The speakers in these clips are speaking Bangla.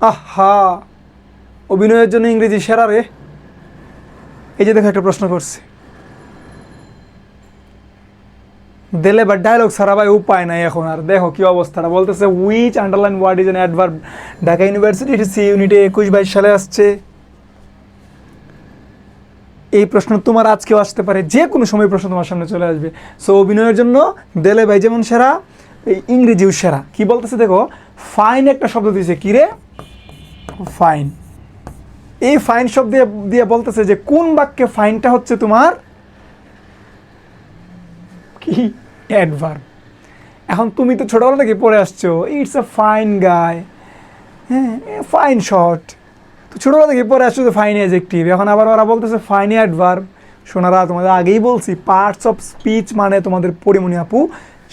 আহা, অভিনয়ের জন্য ইংরেজি সেরা রে। এই যে দেখো, একটা প্রশ্ন করছে। দেলে বা ডায়লগ ছাড়া ভাই উপায় নাই এখন আর। দেখো কি অবস্থাটা। বলতেছে which underline word is an adverb Dhaka university C ইউনিটে একুশ বাইশ সালে আসছে। এই প্রশ্ন তোমার আজকেও আসতে পারে। যে কোনো সময় প্রশ্ন তোমার সামনে চলে আসবে। সো অভিনয়ের জন্য দেলে ভাই যেমন সেরা ইংরেজিও সেরা। কি বলতেছে দেখো ফাইন একটা শব্দ দিয়েছে। কি রে? ফাইন। এই ফাইন শব্দ দিয়ে বলতেছে যে, কোন বাক্যে ফাইনটা হচ্ছে তোমার? কি অ্যাডভার্ব এখন তুমি তো ছোটবেলা থেকে পড়ে আসছো ইটস আ ফাইন গায় হ্যাঁ ফাইন শর্ট তো ছোটবেলা থেকে পড়ে আসছো তো ফাইন অ্যাজেক্টিভ এখন আবার ওরা বলতেছে ফাইন অ্যাডভার্ব সোনারা, তোমাদের আগেই বলছি পার্টস অফ স্পিচ মানে তোমাদের পরিমণি আপু,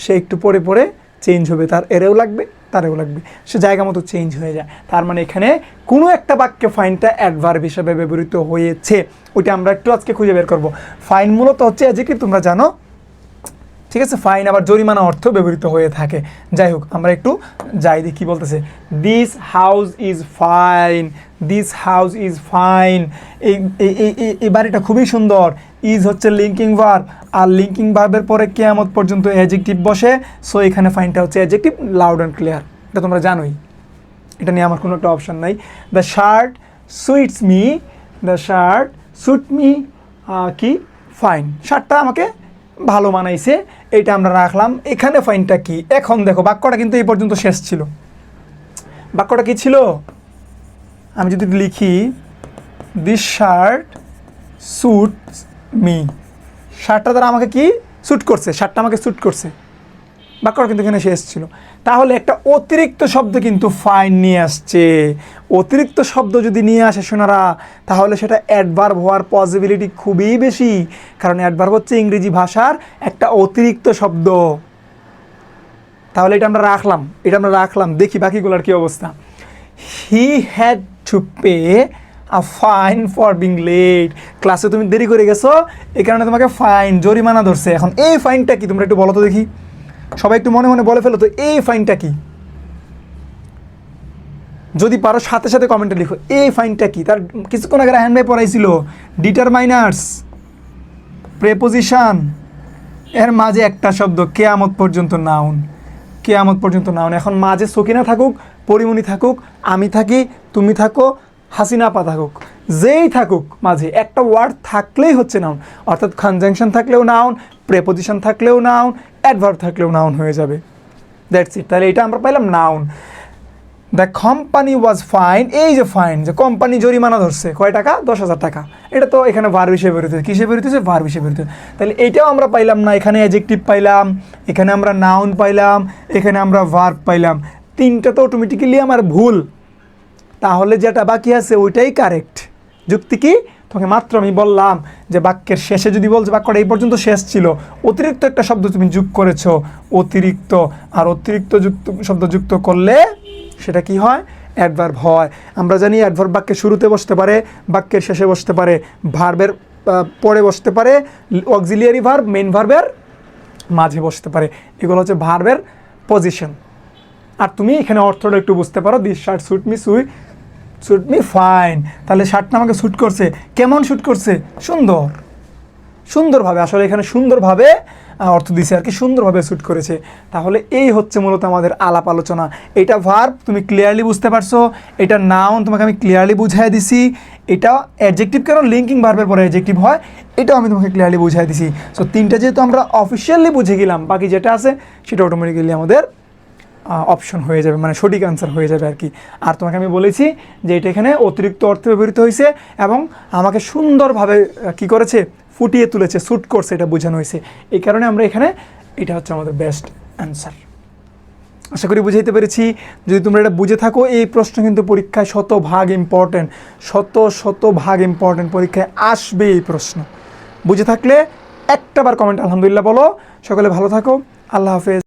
সে একটু পরে পরে চেঞ্জ হবে, তার এরেও লাগবে। তারেও লাগবে। সে জায়গা মতো চেঞ্জ হয়ে যায়। তার মানে এখানে কোনো একটা বাক্যে ফাইনটা অ্যাডভার্ব হিসাবে ব্যবহৃত হয়েছে। ওইটা আমরা একটু আজকে খুঁজে বের করব। ফাইন মূলত হচ্ছে অ্যাজেক্টিভ তোমরা জানো? ঠিক আছে ফাইন আবার জরিমানা অর্থ ব্যবহৃত হয়ে থাকে। যাই হোক, আমরা একটু যাই দেখি বলতেছে। This house is fine this house is fine এই বাড়িটা খুবই সুন্দর। ইজ হচ্ছে লিঙ্কিং ভার্ব আর লিঙ্কিং ভার্বের পরে কেয়ামত পর্যন্ত অ্যাজেক্টিভ বসে। সো এখানে ফাইনটা হচ্ছে অ্যাজেক্টিভ লাউড অ্যান্ড ক্লিয়ার এটা তোমরা জানোই। এটা নিয়ে আমার কোনো একটা অপশন নাই। The shirt suits me the shirt suit me কি? ফাইন শার্টটা আমাকে ভালো মানাইছে, এটা আমরা রাখলাম। এখানে ফাইনটা কি? এখন দেখো, বাক্যটা কিন্তু এই পর্যন্ত শেষ ছিল। বাক্যটা কি ছিল? আমি যদি লিখি দিস শার্ট স্যুট মি শার্টটা দ্বারা আমাকে কি? স্যুট করছে। শার্টটা আমাকে স্যুট করছে। বাক্যটা কিন্তু এখানে শেষ ছিল। তাহলে একটা অতিরিক্ত শব্দ কিন্তু ফাইন নিয়ে আসছে। অতিরিক্ত শব্দ যদি নিয়ে আসে শোনারা তাহলে সেটা অ্যাডভার্ব হওয়ার পসিবিলিটি খুবই বেশি। কারণ অ্যাডভার্ব হচ্ছে ইংরেজি ভাষার একটা অতিরিক্ত শব্দ। তাহলে এটা আমরা রাখলাম, এটা আমরা রাখলাম। দেখি বাকিগুলোর কী অবস্থা। He had to pay a fine for being late ক্লাসে তুমি দেরি করে গেছো এই কারণে তোমাকে ফাইন জরিমানা ধরছে। এখন এই ফাইনটা কি তোমরা একটু বলো তো দেখি। সবাই একটু মনে মনে বলে ফেলো তো এই ফাইনটা কি? যদি পারো সাথে সাথে কমেন্টে লিখো এই ফাইনটা কি? তার কিছুক্ষণ আগে রাহান ভাই পড়াইছিল ডিটারমাইনার্স প্রেপোজিশন এর মাঝে একটা শব্দ, কেয়ামত পর্যন্ত নাউন কেয়ামত পর্যন্ত নাউন এখন মাঝে সকিনা থাকুক, পরিমণি থাকুক, আমি থাকি, তুমি থাকো, হাসিনা পা থাকুক, যেই থাকুক মাঝে, একটা ওয়ার্ড থাকলেই হচ্ছে নাউন অর্থাৎ কনজাংশন থাকলেও নাউন প্রেপোজিশন থাকলেও নাউন অ্যাডভার্ব থাকলেও নাউন হয়ে যাবে। দ্যাটস ইট তাহলে এটা আমরা পাইলাম noun the company was fine এই যে ফাইন যে কোম্পানি জরিমানা ধরছে, কয় টাকা? দশ হাজার টাকা। এটা তো এখানে ভার হিসেবে বেরোতেছে কিসে বেরোতেছে ভার হিসেবে বেরোতেছে তাহলে এইটাও আমরা পাইলাম না। এখানে অ্যাজেক্টিভ পাইলাম, এখানে আমরা নাউন পাইলাম, এখানে আমরা ভার্ব পাইলাম। তিনটা তো অটোমেটিক্যালি আমার ভুল। তাহলে যেটা বাকি আছে, ওইটাই কারেক্ট যুক্তি কি? তোমাকে মাত্র আমি বললাম যে বাক্যের শেষে যদি বলছে, বাক্যটা এই পর্যন্ত শেষ ছিল। অতিরিক্ত একটা শব্দ তুমি যোগ করেছ। অতিরিক্ত আর অতিরিক্ত যুক্ত, শব্দ যুক্ত করলে সেটা কি হয়? অ্যাডভার্ব হয়। আমরা জানি অ্যাডভার্ব বাক্যের শুরুতে বসতে পারে, বাক্যের শেষে বসতে পারে ভার্বের পরে বসতে পারে অক্সিলিয়ারি ভার্ব মেন ভার্বের মাঝে বসতে পারে। এগুলো হচ্ছে ভার্বের পজিশন আর তুমি এখানে অর্থটা একটু বুঝতে পারো দিস শার্ট সুট মি সুই। সুট মি ফাইন তাহলে শার্টটা আমাকে শ্যুট করছে। কেমন শ্যুট করছে? সুন্দর। সুন্দরভাবে, আসলে এখানে সুন্দরভাবে অর্থ দিছে আর কি, সুন্দরভাবে শ্যুট করেছে। তাহলে এই হচ্ছে মূলত আমাদের আলাপ আলোচনা। এটা ভার্ব তুমি ক্লিয়ারলি বুঝতে পারছ। এটা নাউন তোমাকে আমি ক্লিয়ারলি বুঝাই দিছি। এটা অ্যাডজেক্টিভ কেন? লিঙ্কিং ভার্বের পরে অ্যাডজেক্টিভ হয়। এটাও আমি তোমাকে ক্লিয়ারলি বুঝাই দিছি। সো তিনটা যেহেতু আমরা অফিসিয়ালি বুঝে গেলাম, বাকি যেটা আছে, সেটা অটোমেটিক্যালি আমাদের অপশন হয়ে যাবে মানে সঠিক আনসার হয়ে যাবে আর কি আর তোমাকে আমি বলেছি যে এটা এখানে অতিরিক্ত অর্থে ব্যবহৃত হয়েছে এবং আমাকে সুন্দরভাবে কি করেছে? ফুটিয়ে তুলেছে শ্যুট করছে, এটা বোঝানো হয়েছে। এই কারণে আমরা এখানে এটা হচ্ছে আমাদের বেস্ট অ্যান্সার আশা করি বুঝাইতে পেরেছি। যদি তোমরা এটা বুঝে থাকো, এই প্রশ্ন কিন্তু পরীক্ষায় শত ভাগ ইম্পর্টেন্ট শত শত ভাগ ইম্পর্টেন্ট পরীক্ষায় আসবে এই প্রশ্ন। বুঝে থাকলে একটা বার কমেন্ট আলহামদুলিল্লাহ বলো। সকলে ভালো থাকো। আল্লাহ হাফেজ।